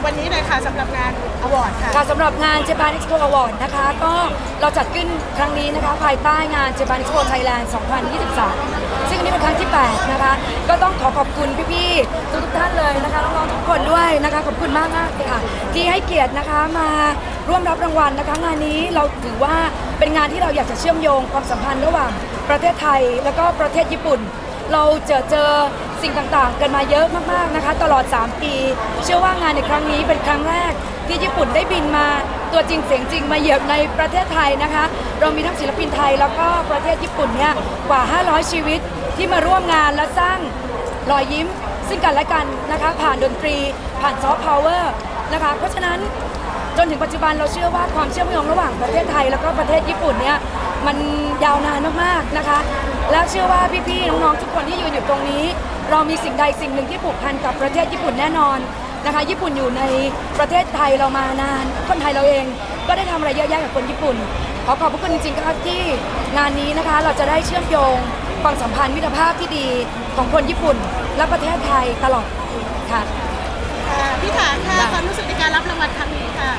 งวันนี้หน่อยค่ะสำหรับงานอวอร์ดค่ะ ค่ะสำหรับงาน Japan Expo Award นะคะ ก็เราจัดขึ้นครั้งนี้นะคะ ภายใต้งาน Japan Expo Thailand 2023 ซึ่งอันนี้เป็นครั้งที่ 8 นะคะ ก็ต้องขอขอบคุณพี่ๆทุกๆท่านเลยนะคะน้องๆทุกคนด้วยนะคะ ขอบคุณมากมากๆเลยค่ะ ที่ให้เกียรตินะคะมาร่วมรับรางวัลนะคะ งานนี้เราถือว่าเป็นงานที่เราอยากจะเชื่อมโยงความสัมพันธ์ระหว่างประเทศไทย แล้วก็ประเทศญี่ปุ่น เราเจอเจอสิ่งต่างๆ กันมาเยอะมากๆนะคะ ตลอด 3 ปี เชื่อว่างานในครั้งนี้เป็นครั้งแรกที่ญี่ปุ่นได้บินมาตัวจริงเสียงจริงมาเหยียบในประเทศไทยนะคะ เรามีทั้งศิลปินไทยแล้วก็ประเทศญี่ปุ่นเนี่ยกว่า 500 ชีวิตที่มาร่วมงานและสร้างรอยยิ้ม ซึ่งกันและกันนะคะ ผ่านดนตรี ผ่านซอฟต์พาวเวอร์นะคะ เพราะฉะนั้น จนถึงปัจจุบันเราเชื่อว่าความเชื่อมโยงระหว่างประเทศไทย แล้วก็ประเทศญี่ปุ่นเนี่ยมันยาวนานมากๆนะคะ และเชื่อว่าพี่ๆน้องๆทุกคนที่ยืนอยู่ตรงนี้ เรามีสิ่งใดสิ่งหนึ่งที่ผูกพันกับประเทศญี่ปุ่นแน่นอนนะคะญี่ปุ่นอยู่ในประเทศไทยเรามานาน คนไทยเราเองก็ได้ทำอะไรเยอะแยะกับคนญี่ปุ่น ขอขอบพระคุณจริงๆครับที่งานนี้นะคะเราจะได้เชื่อมโยงความสัมพันธ์มิตรภาพที่ดีของคนญี่ปุ่น และประเทศไทยตลอดค่ะ พี่ถาค่ะความรู้สึกในการรับรางวัลครั้งนี้ค่ะ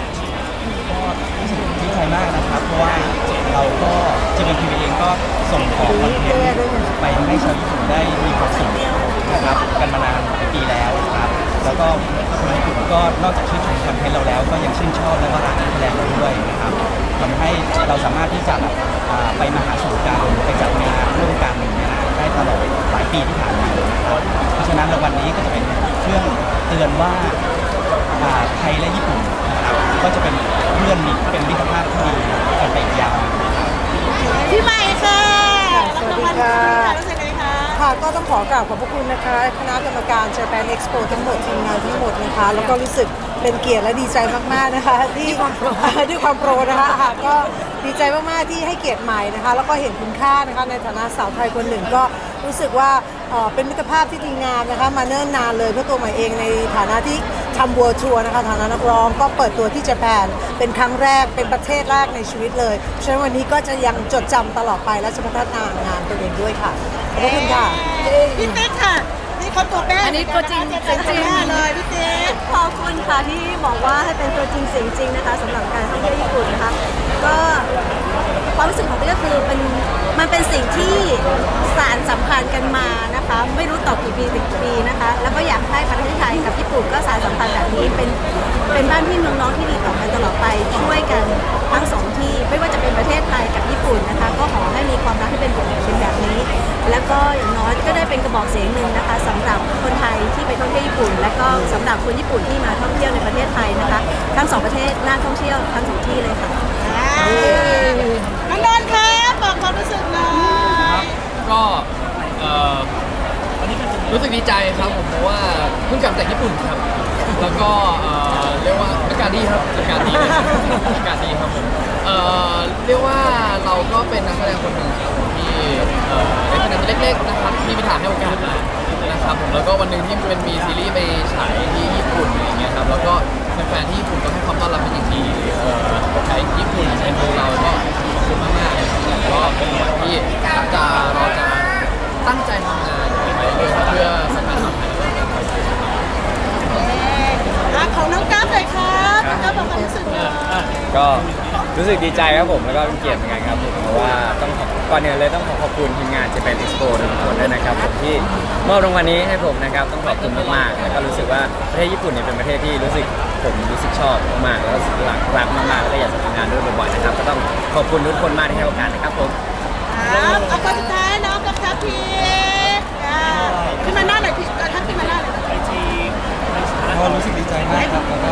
รู้สึกดีใจมากนะครับ เพราะว่าเราก็จะเป็นทีวีเองก็ส่งของคอนเทนต์ไปให้ชาวญี่ปุ่นได้มีความสุขนะครับกันมานานหลายปีแล้วนะครับ แล้วก็คนญี่ปุ่นก็นอกจากชื่นชมคอนเทนต์เราแล้ว ก็ยังชื่นชอบและก็รักนักแสดงเราด้วยนะครับทำให้เราสามารถที่จะไปมาหาสู่ เตือนว่าอ่าไทยและญี่ปุ่นนะครับก็จะเป็นเพื่อนมิตรเป็นมิตรภาพที่ดีกันไปอีกยาวนะครับ พี่ใหม่ค่ะรับรางวัลครั้งนี้ค่ะรู้สึกไงคะค่ะก็ต้องขอกราบขอบพระคุณนะคะคณะกรรมการ Japan Expo ทั้งหมดทีมงานทั้งหมดนะคะ แล้วก็รู้สึกเป็นเกียรติและดีใจมากๆนะคะ ที่ ด้วยความโปรด้วยความโปรนะคะค่ะก็ดีใจมากๆที่ให้เกียรติใหม่นะคะ แล้วก็เห็นคุณค่านะคะในฐานะสาวไทยคนหนึ่งก็รู้สึกว่า เอ่อเป็นมิตรภาพที่ดีงามนะคะมาเนิ่นนานเลยเพื่อตัวใหม่เองในฐานะที่ทำ World Tour นะคะฐานะนักร้องก็เปิดตัวที่ญี่ปุ่นเป็นครั้งแรกเป็นประเทศแรกในชีวิตเลยฉะนั้นวันนี้ก็จะยังจดจำตลอดไปและจะพัฒนางานตัวเองด้วยค่ะขอบพระคุณค่ะ พี่ติ๊กค่ะ นี่เขาตัวแม่อันนี้ตัวจริงเจ็ดจริงๆแม่เลยพี่ติ๊ก ขอบคุณค่ะที่บอกว่าให้เป็นตัวจริงเสียงจริงนะคะสำหรับการท่องเที่ยวญี่ปุ่นนะคะ ก็ความรู้สึกของพี่ก็คือเป็นมันเป็นสิ่งที่สารสัมพันธ์กันมานะคะ ไม่รู้ต่อกี่ปีถึงปีนะคะ แล้วก็อยากให้ประเทศไทยกับญี่ปุ่นก็สารสัมพันธ์แบบนี้เป็นเป็นบ้านพี่น้องๆที่ดีต่อกันตลอดไปช่วยกันทั้งสองที่ไม่ว่าจะเป็นประเทศไทยกับญี่ปุ่นนะคะ ก็ขอให้มีความรักที่เป็นบวกเป็นแบบนี้ แล้วก็อย่างน้อยก็ได้เป็นกระบอกเสียงหนึ่งนะคะสำหรับคนไทยที่ไปท่องเที่ยวญี่ปุ่น และก็สำหรับคนญี่ปุ่นที่มาท่องเที่ยวในประเทศไทยนะคะ ทั้งสองประเทศน่าท่องเที่ยวทั้งสองที่เลยค่ะ น้องนนท์ครับบอกความรู้สึกหน่อยก็เอ่อรู้สึกดีใจครับผมเพราะว่าเพิ่งกลับจากญี่ปุ่นครับ แล้วก็เอ่อเรียกว่าอากาศดีครับอากาศดีเลยอากาศดีครับผมเอ่อเรียกว่าเราก็เป็นนักแสดงคนหนึ่งครับผมที่เอ่อได้คะแนนเล็กๆนะครับที่พิธาให้โอกาสมานะครับผมแล้วก็วันหนึ่งที่เป็นมีซีรีส์ไปฉายที่ญี่ปุ่นอะไรเงี้ยครับแล้วก็แฟนๆที่ญี่ปุ่นก็ให้ความต้อนรับเป็นอย่างดีเอ่อใช้ญี่ปุ่นเอ็นดูเราก็ขอบคุณมากๆเลยครับก็เป็นวันที่จะเราจะตั้งใจทำงานไปเรื่อยๆเพื่อสำเร็จความฝันอะของน้องกั๊บเลยครับน้องกั๊บบอกความรู้สึกหน่อยก็รู้สึกดีใจครับผมแล้วก็เป็นเกียรติเหมือนกันครับผมเพราะว่าต้องขอก่อนอื่นเลยต้องขอขอบคุณทีมงาน Japan Expo ทุกคนด้วยนะครับผมที่มอบรางวัลนี้ให้ผมนะครับต้องขอบคุณมากๆแล้วก็รู้สึกว่าประเทศญี่ปุ่นเนี่ยเป็นประเทศที่รู้สึก ผมรู้สึกชอบมากๆแล้วก็รู้สึกรักรักมากๆแล้วก็อยากจะทำงานด้วยบ่อยๆนะครับ ก็ต้องขอบคุณทุกคนมากที่ให้โอกาสนะครับผมครับเอาคนสุดท้ายน้องกับทัพพีอ่าขึ้นมาหน้าหน่อยพี่ทัพขึ้นมาหน้าหน่อยก็รู้สึกดีใจมากครับแล้วก็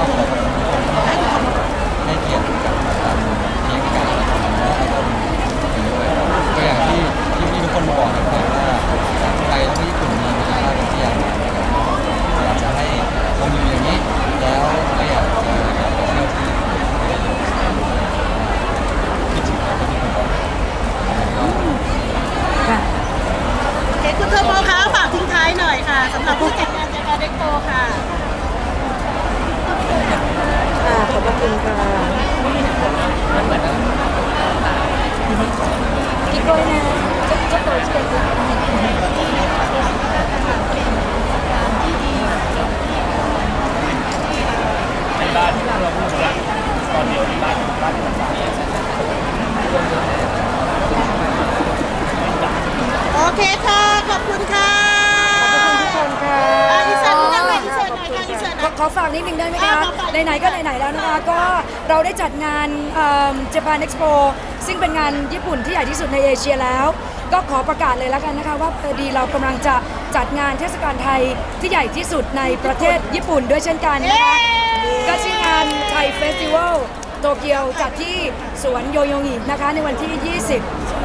เคค่ะ ขอบคุณค่ะขอบคุณค่ะอะดิฉันทำไมดิฉันหน่อยค่ะดิฉันหขน่อขอฝากนิดนึงได้ไหมคะ อ่ฝาก ไหนๆ ก็ไหนๆ แล้วนะคะ ก็เราได้จัดงานเอิ่ม Japan Expo ซึ่งเป็นงานญี่ปุ่นที่ใหญ่ที่สุดในเอเชียแล้ว ก็ขอประกาศเลยแล้วกันนะคะ ว่าพอดีเรากำลังจะจัดงานเทศกาลไทยที่ใหญ่ที่สุดในประเทศญี่ปุ่นด้วยเช่นกันนะคะ ก็ชื่องานไทยเฟสติวัลโตเกียวจัดที่สวนโยโยงินะคะในวันที่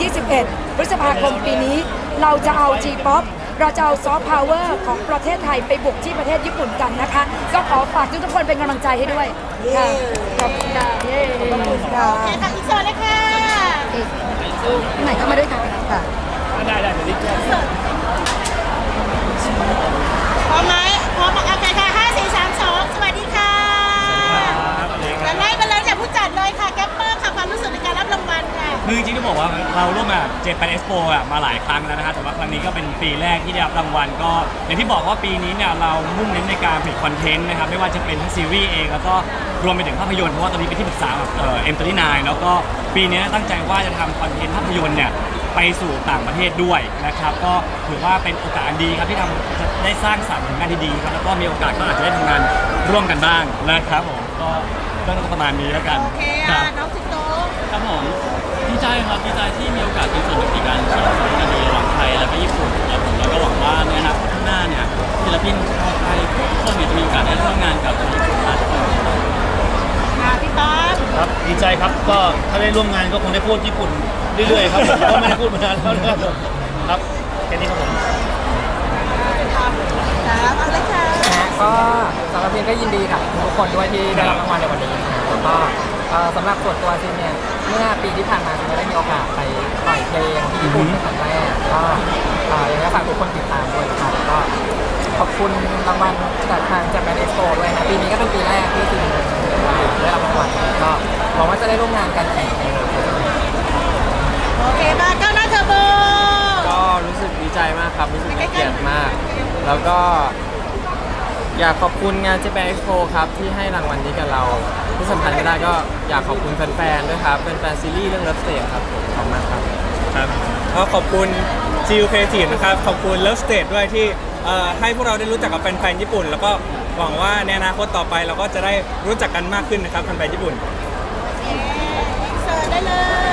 20 21 พฤษภาคมปีนี้ เราจะเอา G-POP เราจะเอาซอฟต์พาวเวอร์ของประเทศไทยไปบุกที่ประเทศญี่ปุ่นกันนะคะ ก็ขอฝากทุกๆคนเป็นกำลังใจให้ด้วยค่ะขอบคุณค่ะเย้ค่ะโอเคค่ะอีกส่วนเลยค่ะไหนเข้ามาด้วยค่ะค่ะพ ต้องบอกว่าเราร่วมกับเจแปนเอ็กซ์โปมาหลายครั้งแล้วนะฮะแต่ว่าครั้งนี้ก็เป็นปีแรกที่ได้รับรางวัลก็อย่างที่บอกว่าปีนี้เนี่ยเรามุ่งเน้นในการผลิตคอนเทนต์นะครับไม่ว่าจะเป็นทั้งซีรีส์เองแล้วก็รวมไปถึงภาพยนตร์เพราะว่าตอนนี้เป็นที่ปรึกษากับเอ็มตอรี่นายแล้วก็ปีนี้ตั้งใจว่าจะทำคอนเทนต์ภาพยนตร์เนี่ยไปสู่ต่างประเทศด้วยนะครับก็ถือว่าเป็นโอกาสอันดีครับที่ทำจะได้สร้างสรรค์ผลงานดีๆครับแล้วก็มีโอกาสก็อาจจะได้ทำงานร่วมกันบ้างนะครับผมก็เรื่องประมาณนี้แล้วกันโอเคคอะรับน้องสิง ที่มีโอกาสเป็นส่วนหนึ่งในการสร้างสรรค์งานดีระหว่างไทยและก็ญี่ปุ่นครับผมแล้วก็หวังว่าในอนาคตข้างหน้าเนี่ยศิลปินชาวไทยทุกคนเนี่ยจะมีโอกาสได้ร่วมงานกับศิลปินชาวญี่ปุ่นค่ะพี่ต๊อบครับดีใจครับก็ถ้าได้ร่วมงานก็คงได้พูดญี่ปุ่นเรื่อยๆครับผมก็ไม่ได้พูดมานานแล้วนะครับผมครับแค่นี้ครับผมครับเอาเลยค่ะก็สำหรับพีนก็ยินดีกับทุกคนด้วยที่ได้รับรางวัลในวันนี้นะครับแล้วก็เอ่อสำหรับส่วนตัวซีนเนี่ยเมื่อปีที่ผ่านมาซีนก็ได้มีโอกาสไปปล่อยเพลงที่ญี่ปุ่นเป็นครั้งแรกก็อ่อยังไงฝากทุกคนติดตามด้วยนะครับก็ขอบคุณรางวัลจากทางจากแบรนด์เอ็กซ์โปด้วยนะปีนี้ก็เป็นปีแรกที่ซีนได้รับรางวัลก็หวังว่าจะได้ร่วมงานกันอีกในอนาคตโอเคมาเก้าหน้าเทอร์โบก็รู้สึกดีใจมากครับรู้สึกเป็นเกียรติมาก แล้วก็ อยากขอบคุณงานเจแปนเอ็กซ์โปครับที่ให้รางวัลนี้กับเรา ที่สำคัญไม่ได้ก็อยากขอบคุณแฟนๆด้วยครับแฟนๆซีรีส์เรื่องเลิฟสเตทครับขอบมากครับครับก็ขอบคุณ g u Creative นะครับ ขอบคุณ Love Stage ด้วยที่ให้พวกเราได้รู้จักกับแฟนๆญี่ปุ่น แล้วก็หวังว่าในอนาคตต่อไปเราก็จะได้รู้จักกันมากขึ้นนะครับแฟนๆญี่ปุ่น เสิร์ได้เลย